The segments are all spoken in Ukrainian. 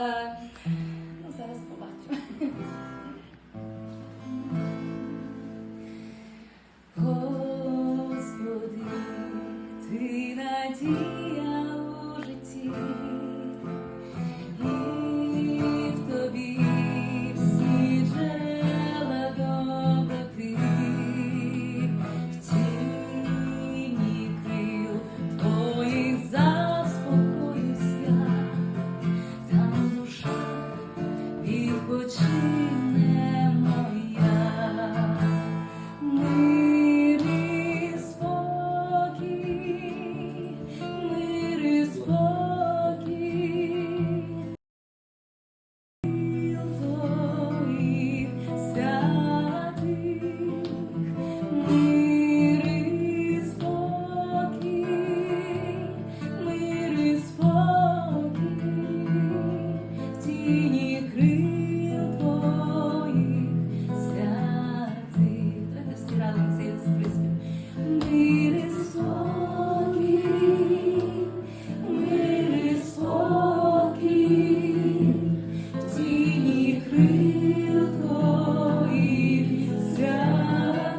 Е, ну, Зараз побачу. Господи, ти надій. 情。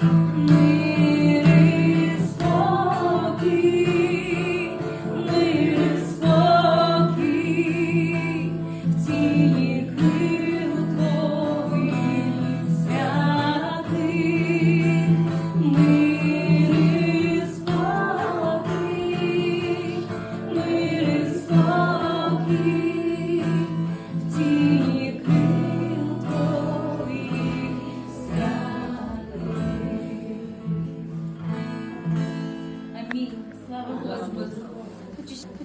Thank you. just